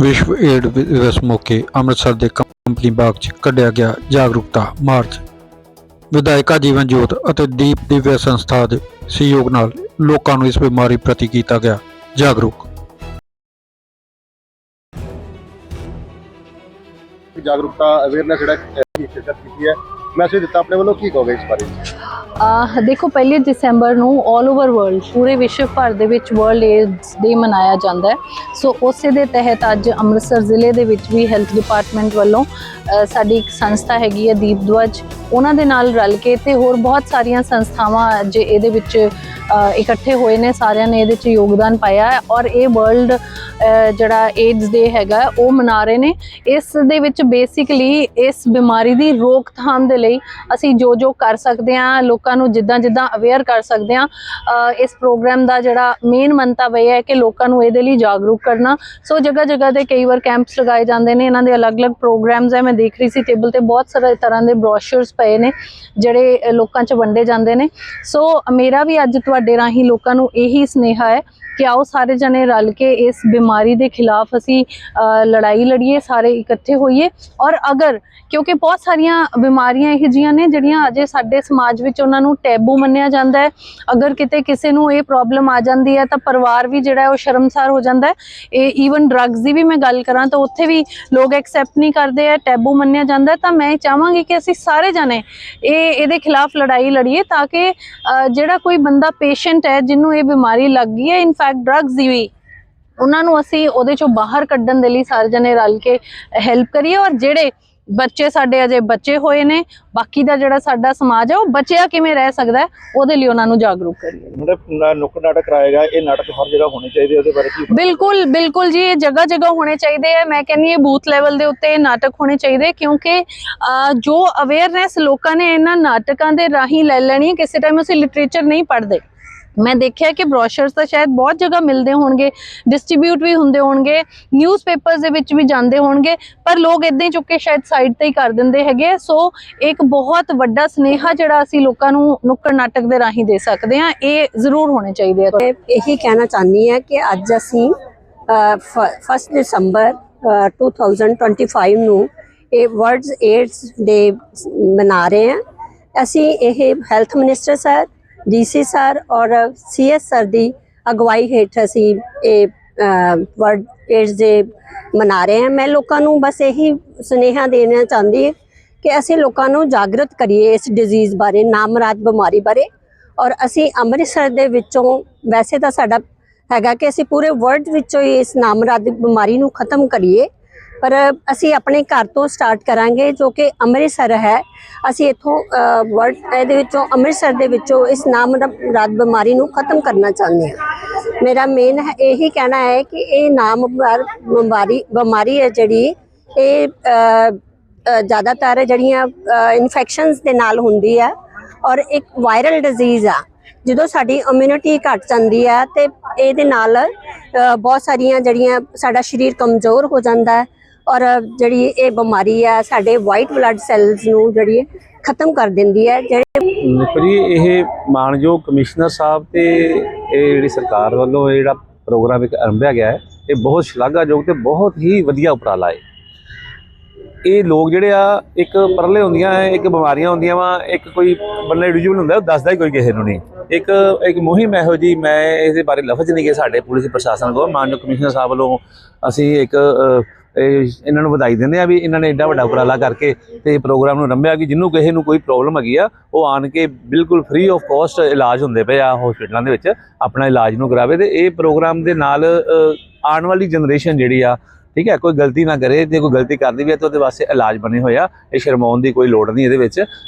ਵਿਸ਼ਵ ਏਡ ਦਿਵਸ ਮੌਕੇ ਅੰਮ੍ਰਿਤਸਰ ਦੇ ਕੰਪਨੀ ਬਾਗ 'ਚ ਕੱਢਿਆ ਗਿਆ ਜਾਗਰੂਕਤਾ ਮਾਰਚ। ਵਿਧਾਇਕਾ ਜੀਵਨ ਜੋਤ ਅਤੇ ਦੀਪ ਦਿਵਯ ਸੰਸਥਾ ਦੇ ਸਹਿਯੋਗ ਨਾਲ ਲੋਕਾਂ ਨੂੰ ਇਸ ਬਿਮਾਰੀ ਪ੍ਰਤੀ ਕੀਤਾ ਗਿਆ ਜਾਗਰੂਕ। ਜਾਗਰੂਕਤਾ ਅਵੇਅਰਨੈਸ ਜਿਹੜਾ ਅਹ, ਸ਼ਿਰਕਤ ਕੀਤੀ ਹੈ। ਮੈਸੇਜ ਦਿੱਤਾ ਆਪਣੇ ਵੱਲੋਂ ਕੀ ਕਹੋਗੇ ਇਸ ਬਾਰੇ? ਅਹ ਦੇਖੋ ਪਹਿਲੀ ਦਸੰਬਰ ਨੂੰ 올 ਓਵਰ ਵਰਲਡ ਪੂਰੇ ਵਿਸ਼ਵ ਭਰ ਦੇ ਵਿੱਚ ਵਰਲਡ ਏਡਸ ਡੇ ਮਨਾਇਆ ਜਾਂਦਾ ਹੈ। ਸੋ ਉਸੇ ਦੇ ਤਹਿਤ ਅੱਜ ਅੰਮ੍ਰਿਤਸਰ ਜ਼ਿਲ੍ਹੇ ਦੇ ਵਿੱਚ ਵੀ ਹੈਲਥ ਡਿਪਾਰਟਮੈਂਟ ਵੱਲੋਂ ਸਾਡੀ ਇੱਕ ਸੰਸਥਾ ਹੈਗੀ ਹੈ ਦੀਪ ਦਵਜ ਉਹਨਾਂ ਦੇ ਨਾਲ ਰਲ ਕੇ ਤੇ ਹੋਰ ਬਹੁਤ ਸਾਰੀਆਂ ਸੰਸਥਾਵਾਂ ਅੱਜ ਇਹਦੇ ਵਿੱਚ ਇਕੱਠੇ ਹੋਏ ਨੇ। ਸਾਰਿਆਂ ਨੇ ਇਹਦੇ ਵਿੱਚ ਯੋਗਦਾਨ ਪਾਇਆ ਹੈ ਔਰ ਇਹ ਵਰਲਡ ਜਿਹੜਾ ਏਡਸ ਡੇ ਹੈਗਾ ਉਹ ਮਨਾ ਰਹੇ ਨੇ। ਇਸ ਦੇ ਵਿੱਚ ਬੇਸਿਕਲੀ ਇਸ ਬਿਮਾਰੀ ਦੀ ਰੋਕਥਾਮ ਦੇ ਲਈ ਅਸੀਂ ਜੋ ਜੋ ਕਰ ਸਕਦੇ ਹਾਂ, ਲੋਕਾਂ ਨੂੰ ਜਿੱਦਾਂ ਜਿੱਦਾਂ ਅਵੇਅਰ ਕਰ ਸਕਦੇ ਹਾਂ ਇਸ ਪ੍ਰੋਗਰਾਮ ਦਾ ਜਿਹੜਾ ਮੇਨ ਮੰਤਵ ਇਹ ਹੈ ਕਿ ਲੋਕਾਂ ਨੂੰ ਇਹਦੇ ਲਈ ਜਾਗਰੂਕ ਕਰਨਾ। ਸੋ ਜਗ੍ਹਾ ਜਗ੍ਹਾ ਤੇ ਕਈ ਵਾਰ ਕੈਂਪਸ ਲਗਾਏ ਜਾਂਦੇ ਨੇ, ਇਹਨਾਂ ਦੇ ਅਲੱਗ-ਅਲੱਗ ਪ੍ਰੋਗਰਾਮਸ ਹੈ। ਮੈਂ ਦੇਖ ਰਹੀ ਸੀ ਟੇਬਲ ਤੇ ਬਹੁਤ ਸਾਰੇ ਤਰ੍ਹਾਂ ਦੇ ਬ੍ਰੋਸ਼ਰਸ ਪਏ ਨੇ, ਜਿਹੜੇ ਲੋਕਾਂ 'ਚ ਵੰਡੇ ਜਾਂਦੇ ਨੇ। ਸੋ ਮੇਰਾ ਵੀ ਅੱਜ ਤੁਹਾਡੇ ਰਾਹੀਂ ਲੋਕਾਂ ਨੂੰ ਇਹੀ ਸਨੇਹਾ ਹੈ ਕਿ ਆਓ ਸਾਰੇ ਜਣੇ ਰਲ ਕੇ ਇਸ ਬਿਮਾਰੀ ਦੇ ਖਿਲਾਫ ਅਸੀਂ ਲੜਾਈ ਲੜੀਏ, ਸਾਰੇ ਇਕੱਠੇ ਹੋਈਏ। ਔਰ ਅਗਰ, ਕਿਉਂਕਿ ਬਹੁਤ ਬਹੁਤ ਸਾਰੀਆਂ ਬਿਮਾਰੀਆਂ ਇਹੋ ਜਿਹੀਆਂ ਨੇ ਜਿਹੜੀਆਂ ਅਜੇ ਸਾਡੇ ਸਮਾਜ ਵਿੱਚ ਉਹਨਾਂ ਨੂੰ ਟੈਬੂ ਮੰਨਿਆ ਜਾਂਦਾ ਹੈ। ਅਗਰ ਕਿਤੇ ਕਿਸੇ ਨੂੰ ਇਹ ਪ੍ਰੋਬਲਮ ਆ ਜਾਂਦੀ ਹੈ ਤਾਂ ਪਰਿਵਾਰ ਵੀ ਜਿਹੜਾ ਉਹ ਸ਼ਰਮਸਾਰ ਹੋ ਜਾਂਦਾ ਹੈ। ਇਹ ਈਵਨ ਡਰੱਗਸ ਦੀ ਵੀ ਮੈਂ ਗੱਲ ਕਰਾਂ ਤਾਂ ਉੱਥੇ ਵੀ ਲੋਕ ਐਕਸੈਪਟ ਨਹੀਂ ਕਰਦੇ ਆ ਟੈਬੂ ਮੰਨਿਆ ਜਾਂਦਾ ਤਾਂ ਮੈਂ ਚਾਹਾਂਗੀ ਕਿ ਅਸੀਂ ਸਾਰੇ ਜਾਣੇ ਇਹ, ਇਹਦੇ ਖਿਲਾਫ ਲੜਾਈ ਲੜੀਏ ਤਾਂ ਕਿ ਜਿਹੜਾ ਕੋਈ ਬੰਦਾ ਪੇਸ਼ੈਂਟ ਹੈ ਜਿਹਨੂੰ ਇਹ ਬਿਮਾਰੀ ਲੱਗ ਗਈ ਹੈ ਇਨਫੈਕਟ ਡਰੱਗਸ ਦੀ ਵੀ, ਉਹਨਾਂ ਨੂੰ ਅਸੀਂ ਉਹਦੇ ਚੋਂ ਬਾਹਰ ਕੱਢਣ ਦੇ ਲਈ ਸਾਰੇ ਜਣੇ ਰਲ ਕੇ ਹੈਲਪ ਕਰੀਏ ਔਰ ਜਿਹੜੇ ਬੱਚੇ ਸਾਡੇ ਅਜੇ ਬੱਚੇ ਹੋਏ ਨੇ ਬਾਕੀ ਦਾ ਜਿਹੜਾ ਸਾਡਾ ਸਮਾਜ ਹੈ ਉਹ ਬਚਿਆ ਕਿਵੇਂ ਰਹਿ ਸਕਦਾ ਉਹਦੇ ਲਈ ਉਹਨਾਂ ਨੂੰ ਜਾਗਰੂਕ ਕਰੀਏ। ਜਿਹੜਾ ਨੁੱਕੜ ਨਾਟਕ ਕਰਾਏਗਾ ਇਹ ਨਾਟਕ ਹਰ ਜਗ੍ਹਾ ਹੋਣੇ ਚਾਹੀਦੇ ਉਹਦੇ ਬਾਰੇ ਕੀ ਬਿਲਕੁਲ ਬਿਲਕੁਲ ਜੀ ਇਹ ਜਗ੍ਹਾ ਜਗ੍ਹਾ ਹੋਣੇ ਚਾਹੀਦੇ ਆ। ਮੈਂ ਕਹਿੰਨੀ ਇਹ ਬੂਥ ਲੈਵਲ ਦੇ ਉੱਤੇ ਇਹ ਨਾਟਕ ਹੋਣੇ ਚਾਹੀਦੇ ਕਿਉਂਕਿ ਜੋ ਅਵੇਅਰਨੈਸ ਲੋਕਾਂ ਨੇ ਇਹਨਾਂ ਨਾਟਕਾਂ ਦੇ ਰਾਹੀਂ ਲੈ ਲੈਣੀ ਕਿਸੇ ਟਾਈਮ ਅਸੀਂ ਲਿਟਰੇਚਰ ਨਹੀਂ ਪੜ੍ਹਦੇ। ਮੈਂ ਦੇਖਿਆ ਕਿ ਬ੍ਰੋਸ਼ਰਸ ਤਾਂ ਸ਼ਾਇਦ ਬਹੁਤ ਜਗ੍ਹਾ ਮਿਲਦੇ ਹੋਣਗੇ ਡਿਸਟ੍ਰੀਬਿਊਟ ਵੀ ਹੁੰਦੇ ਹੋਣਗੇ ਨਿਊਜ਼ਪੇਪਰਸ ਦੇ ਵਿੱਚ ਵੀ ਜਾਂਦੇ ਹੋਣਗੇ ਪਰ ਲੋਕ ਇਦਾਂ ਹੀ ਚੁੱਕ ਕੇ ਸ਼ਾਇਦ ਸਾਈਡ ਤੇ ਹੀ ਕਰ ਦਿੰਦੇ ਹੈਗੇ ਸੋ ਇੱਕ ਬਹੁਤ ਵੱਡਾ ਸਨੇਹਾ ਜਿਹੜਾ ਅਸੀਂ ਲੋਕਾਂ ਨੂੰ ਨੁੱਕੜ ਨਾਟਕ ਦੇ ਰਾਹੀਂ ਦੇ ਸਕਦੇ ਹਾਂ ਇਹ ਜ਼ਰੂਰ ਹੋਣੇ ਚਾਹੀਦੇ ਆ। ਮੈਂ ਇਹੀ ਕਹਿਣਾ ਚਾਹੁੰਦੀ ਹਾਂ ਕਿ ਅੱਜ ਅਸੀਂ 1 ਦਸੰਬਰ ਅ, 2025 ਨੂੰ ਇਹ ਵਰਲਡਸ ਏਡਸ ਡੇ ਮਨਾ ਰਹੇ ਹਾਂ। ਅਸੀਂ ਇਹ health minister sir DC sir ਔਰ ਸੀਐਸ ਸਰ ਦੀ ਅਗਵਾਈ ਹੇਠ ਅਸੀਂ ਇਹ ਵਰਲਡ ਏਡਸ ਡੇ ਮਨਾ ਰਹੇ ਹਾਂ। ਮੈਂ ਲੋਕਾਂ ਨੂੰ ਬਸ ਇਹੀ ਸੁਨੇਹਾ ਦੇਣਾ ਚਾਹੁੰਦੀ ਹਾਂ ਕਿ ਅਸੀਂ ਲੋਕਾਂ ਨੂੰ ਜਾਗਰਤ ਕਰੀਏ ਇਸ ਡਿਜ਼ੀਜ਼ ਬਾਰੇ ਨਾਮਰਾਦ ਬਿਮਾਰੀ ਬਾਰੇ। ਔਰ ਅਸੀਂ ਅੰਮ੍ਰਿਤਸਰ ਦੇ ਵਿੱਚੋਂ, ਵੈਸੇ ਤਾਂ ਸਾਡਾ ਹੈਗਾ ਕਿ ਅਸੀਂ ਪੂਰੇ ਵਰਲਡ ਵਿੱਚੋਂ ਹੀ ਇਸ ਨਾਮਰਾਦ ਬਿਮਾਰੀ ਨੂੰ ਖਤਮ ਕਰੀਏ। ਪਰ ਅਸੀਂ ਆਪਣੇ ਘਰ ਤੋਂ ਸਟਾਰਟ ਕਰਾਂਗੇ, ਜੋ ਕਿ ਅੰਮ੍ਰਿਤਸਰ ਹੈ। ਅਸੀਂ ਇੱਥੋਂ ਵਰਲਡ ਇਹਦੇ ਵਿੱਚੋਂ, ਅੰਮ੍ਰਿਤਸਰ ਦੇ ਵਿੱਚੋਂ ਇਸ ਨਾਮਰਾਦ ਬਿਮਾਰੀ ਨੂੰ ਖਤਮ ਕਰਨਾ ਚਾਹੁੰਦੇ ਹਾਂ। ਮੇਰਾ ਮੇਨ ਹੈ, ਇਹੀ ਕਹਿਣਾ ਹੈ ਕਿ ਇਹ ਨਾਮ ਬਿਮਾਰੀ ਬਿਮਾਰੀ ਹੈ ਜਿਹੜੀ, ਇਹ ਜ਼ਿਆਦਾਤਰ ਜਿਹੜੀਆਂ ਇਨਫੈਕਸ਼ਨਸ ਦੇ ਨਾਲ ਹੁੰਦੀ ਹੈ ਔਰ ਇੱਕ ਵਾਇਰਲ ਡਿਜ਼ੀਜ਼ ਆ। ਜਦੋਂ ਸਾਡੀ ਇਮਿਊਨਿਟੀ ਘਟ ਜਾਂਦੀ ਹੈ ਤੇ ਇਹਦੇ ਨਾਲ ਬਹੁਤ ਸਾਰੀਆਂ ਜਿਹੜੀਆਂ ਸਾਡਾ ਸਰੀਰ ਕਮਜ਼ੋਰ ਹੋ ਜਾਂਦਾ ਹੈ। ਔਰ ਜਿਹੜੀ ਇਹ ਬਿਮਾਰੀ ਆ ਸਾਡੇ ਵਾਈਟ ਬਲੱਡ ਸੈਲਸ ਨੂੰ ਜਿਹੜੀ ਖਤਮ ਕਰ ਦਿੰਦੀ ਹੈ ਜਿਹੜੇ ਦੇਖੋ ਜੀ ਇਹ ਮਾਨਯੋਗ ਕਮਿਸ਼ਨਰ ਸਾਹਿਬ ਤੇ ਇਹ ਜਿਹੜੀ ਸਰਕਾਰ ਵੱਲੋਂ ਜਿਹੜਾ ਪ੍ਰੋਗਰਾਮ ਇੱਕ ਆਰੰਭਿਆ ਗਿਆ ਹੈ ਇਹ ਬਹੁਤ ਸ਼ਲਾਘਾਯੋਗ ਤੇ ਬਹੁਤ ਹੀ ਵਧੀਆ ਉਪਰਾਲਾ ਹੈ। ਇਹ ਲੋਕ ਜਿਹੜੇ ਆ ਇੱਕ ਪਰਲੇ ਹੁੰਦੀਆਂ ਹੈ, ਇੱਕ ਬਿਮਾਰੀਆਂ ਹੁੰਦੀਆਂ ਵਾ ਇੱਕ ਕੋਈ ਬੰਦਾ ਇੰਡੀਵਿਜੂਅਲ ਹੁੰਦਾ ਉਹ ਦੱਸਦਾ ਹੀ ਕੋਈ ਕਿਸੇ ਨੂੰ ਨਹੀਂ। ਇੱਕ ਇੱਕ ਮੁਹਿੰਮ ਇਹੋ ਜੀ ਮੈਂ ਇਹਦੇ ਬਾਰੇ ਲਫ਼ਜ਼ ਨਹੀਂ ਕਿ ਸਾਡੇ ਪੁਲਿਸ ਪ੍ਰਸ਼ਾਸਨ ਕੋਲ ਮਾਨਯੋਗ ਕਮਿਸ਼ਨਰ ਸਾਹਿਬ ਵੱਲੋਂ ਅਸੀਂ ਇੱਕ ਇਹਨਾਂ ਨੂੰ ਵਧਾਈ ਦਿੰਦੇ ਆ ਵੀ ਇਹਨਾਂ ਨੇ ਐਡਾ ਵੱਡਾ ਉਪਰਾਲਾ ਕਰਕੇ ਤੇ ਪ੍ਰੋਗਰਾਮ ਨੂੰ ਰੰਭਿਆ ਕਿ ਜਿਹਨੂੰ ਕਿਸੇ ਨੂੰ ਕੋਈ ਪ੍ਰੋਬਲਮ ਹੈਗੀ ਆ, ਉਹ ਆਣ ਕੇ ਬਿਲਕੁਲ ਫ੍ਰੀ ਆਫ ਕਾਸਟ ਇਲਾਜ ਹੁੰਦੇ ਪਏ ਆ ਹਸਪੀਟਲਾਂ ਦੇ ਵਿੱਚ, ਆਪਣਾ ਇਲਾਜ ਨੂੰ ਕਰਾਵੇ ਤੇ ਇਹ ਪ੍ਰੋਗਰਾਮ ਦੇ ਨਾਲ ਆਉਣ ਵਾਲੀ ਜਨਰੇਸ਼ਨ ਜਿਹੜੀ ਆ, ਠੀਕ ਹੈ, ਕੋਈ ਗਲਤੀ ਨਾ ਕਰੇ, ਜੇ ਕੋਈ ਗਲਤੀ ਕਰਦੀ ਵੀ ਹੈ ਤਾਂ ਉਹਦੇ ਵਾਸਤੇ ਇਲਾਜ ਬਣੇ ਹੋਏ ਆ, ਇਹ ਸ਼ਰਮਾਉਣ ਦੀ ਕੋਈ ਲੋੜ ਨਹੀਂ ਇਹਦੇ ਵਿੱਚ।